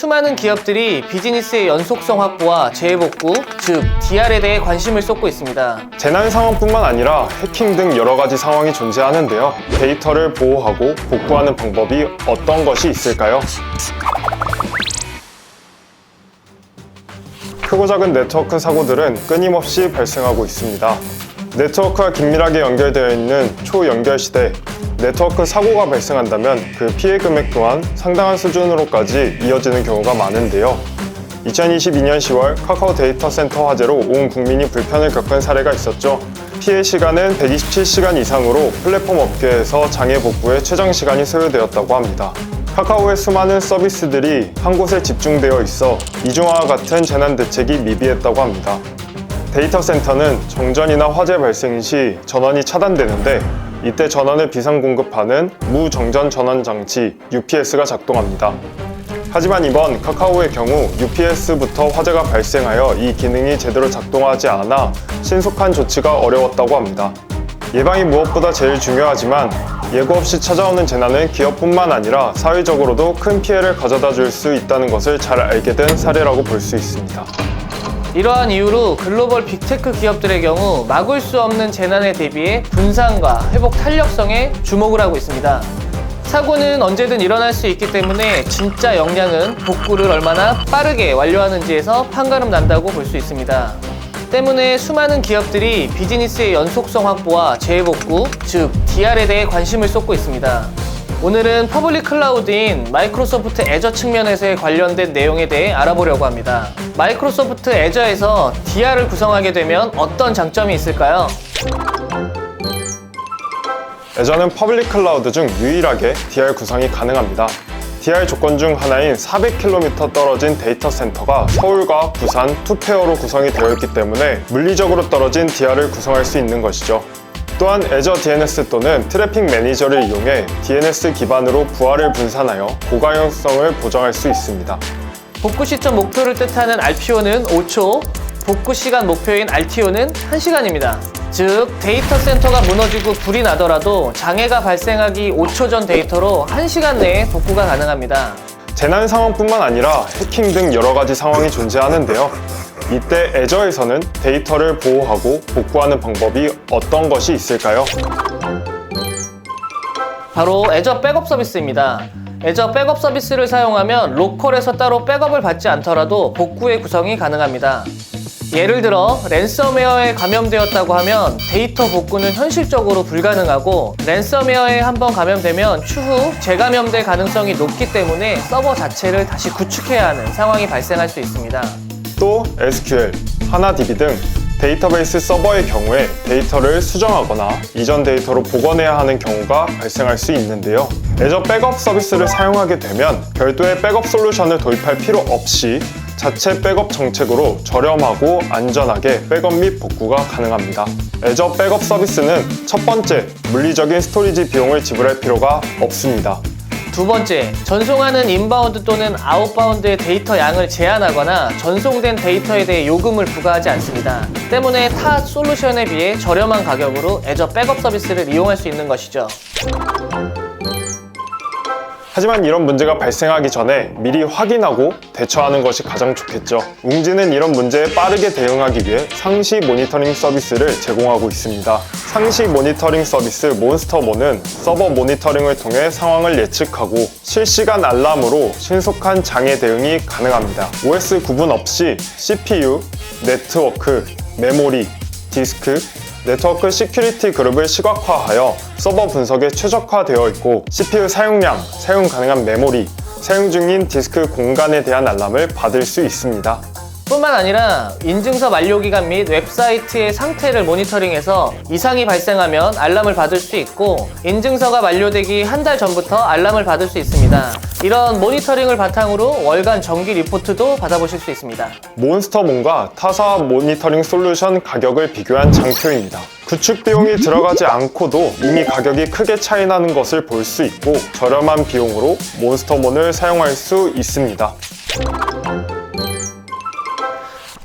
수많은 기업들이 비즈니스의 연속성 확보와 재복구, 즉 DR에 대해 관심을 쏟고 있습니다. 재난 상황뿐만 아니라 해킹 등 여러 가지 상황이 존재하는데요. 데이터를 보호하고 복구하는 방법이 어떤 것이 있을까요? 크고 작은 네트워크 사고들은 끊임없이 발생하고 있습니다. 네트워크와 긴밀하게 연결되어 있는 초연결 시대, 네트워크 사고가 발생한다면 그 피해 금액 또한 상당한 수준으로까지 이어지는 경우가 많은데요. 2022년 10월 카카오 데이터 센터 화재로 온 국민이 불편을 겪은 사례가 있었죠. 피해 시간은 127시간 이상으로 플랫폼 업계에서 장애 복구에 최장 시간이 소요되었다고 합니다. 카카오의 수많은 서비스들이 한 곳에 집중되어 있어 이중화와 같은 재난 대책이 미비했다고 합니다. 데이터 센터는 정전이나 화재 발생 시 전원이 차단되는데 이때 전원을 비상 공급하는 무정전 전원 장치 UPS가 작동합니다. 하지만 이번 카카오의 경우 UPS부터 화재가 발생하여 이 기능이 제대로 작동하지 않아 신속한 조치가 어려웠다고 합니다. 예방이 무엇보다 제일 중요하지만 예고 없이 찾아오는 재난은 기업뿐만 아니라 사회적으로도 큰 피해를 가져다 줄 수 있다는 것을 잘 알게 된 사례라고 볼 수 있습니다. 이러한 이유로 글로벌 빅테크 기업들의 경우 막을 수 없는 재난에 대비해 분산과 회복 탄력성에 주목을 하고 있습니다. 사고는 언제든 일어날 수 있기 때문에 진짜 역량은 복구를 얼마나 빠르게 완료하는지에서 판가름 난다고 볼 수 있습니다. 때문에 수많은 기업들이 비즈니스의 연속성 확보와 재복구, 즉 DR에 대해 관심을 쏟고 있습니다. 오늘은 퍼블릭 클라우드인 마이크로소프트 애저 측면에서의 관련된 내용에 대해 알아보려고 합니다. 마이크로소프트 애저에서 DR을 구성하게 되면 어떤 장점이 있을까요? 애저는 퍼블릭 클라우드 중 유일하게 DR 구성이 가능합니다. DR 조건 중 하나인 400km 떨어진 데이터 센터가 서울과 부산 투페어로 구성이 되어 있기 때문에 물리적으로 떨어진 DR을 구성할 수 있는 것이죠. 또한 애저 DNS 또는 트래픽 매니저를 이용해 DNS 기반으로 부하를 분산하여 고가용성을 보장할 수 있습니다. 복구 시점 목표를 뜻하는 RPO는 5초, 복구 시간 목표인 RTO는 1시간입니다. 즉, 데이터 센터가 무너지고 불이 나더라도 장애가 발생하기 5초 전 데이터로 1시간 내에 복구가 가능합니다. 재난 상황뿐만 아니라 해킹 등 여러 가지 상황이 존재하는데요. 이때 애저에서는 데이터를 보호하고 복구하는 방법이 어떤 것이 있을까요? 바로 애저 백업 서비스입니다. 애저 백업 서비스를 사용하면 로컬에서 따로 백업을 받지 않더라도 복구의 구성이 가능합니다. 예를 들어 랜섬웨어에 감염되었다고 하면 데이터 복구는 현실적으로 불가능하고 랜섬웨어에 한번 감염되면 추후 재감염될 가능성이 높기 때문에 서버 자체를 다시 구축해야 하는 상황이 발생할 수 있습니다. 또 SQL, 하나DB 등 데이터베이스 서버의 경우에 데이터를 수정하거나 이전 데이터로 복원해야 하는 경우가 발생할 수 있는데요. 애저 백업 서비스를 사용하게 되면 별도의 백업 솔루션을 도입할 필요 없이 자체 백업 정책으로 저렴하고 안전하게 백업 및 복구가 가능합니다. 애저 백업 서비스는 첫 번째, 물리적인 스토리지 비용을 지불할 필요가 없습니다. 두 번째, 전송하는 인바운드 또는 아웃바운드의 데이터 양을 제한하거나 전송된 데이터에 대해 요금을 부과하지 않습니다. 때문에 타 솔루션에 비해 저렴한 가격으로 애저 백업 서비스를 이용할 수 있는 것이죠. 하지만 이런 문제가 발생하기 전에 미리 확인하고 대처하는 것이 가장 좋겠죠. 웅지는 이런 문제에 빠르게 대응하기 위해 상시 모니터링 서비스를 제공하고 있습니다. 상시 모니터링 서비스 몬스터모는 서버 모니터링을 통해 상황을 예측하고 실시간 알람으로 신속한 장애 대응이 가능합니다. OS 구분 없이 CPU, 네트워크, 메모리, 디스크, 네트워크 시큐리티 그룹을 시각화하여 서버 분석에 최적화되어 있고 CPU 사용량, 사용 가능한 메모리, 사용 중인 디스크 공간에 대한 알람을 받을 수 있습니다. 뿐만 아니라 인증서 만료 기간 및 웹사이트의 상태를 모니터링해서 이상이 발생하면 알람을 받을 수 있고 인증서가 만료되기 한 달 전부터 알람을 받을 수 있습니다. 이런 모니터링을 바탕으로 월간 정기 리포트도 받아보실 수 있습니다. 몬스터몬과 타사 모니터링 솔루션 가격을 비교한 장표입니다. 구축 비용이 들어가지 않고도 이미 가격이 크게 차이 나는 것을 볼 수 있고 저렴한 비용으로 몬스터몬을 사용할 수 있습니다.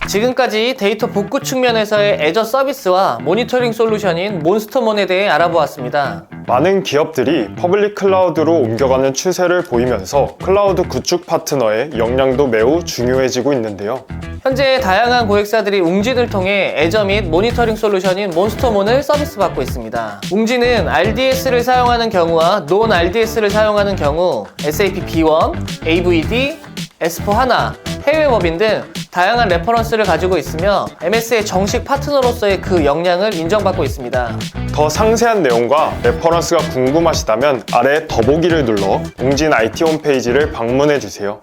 지금까지 데이터 복구 측면에서의 애저 서비스와 모니터링 솔루션인 몬스터몬에 대해 알아보았습니다. 많은 기업들이 퍼블릭 클라우드로 옮겨가는 추세를 보이면서 클라우드 구축 파트너의 역량도 매우 중요해지고 있는데요. 현재 다양한 고객사들이 웅진을 통해 애저 및 모니터링 솔루션인 몬스터몬을 서비스 받고 있습니다. 웅진은 RDS를 사용하는 경우와 논 RDS를 사용하는 경우 SAP B1, AVD, S4 하나, 해외 법인 등 다양한 레퍼런스를 가지고 있으며 MS의 정식 파트너로서의 그 역량을 인정받고 있습니다. 더 상세한 내용과 레퍼런스가 궁금하시다면 아래 더보기를 눌러 웅진 IT 홈페이지를 방문해 주세요.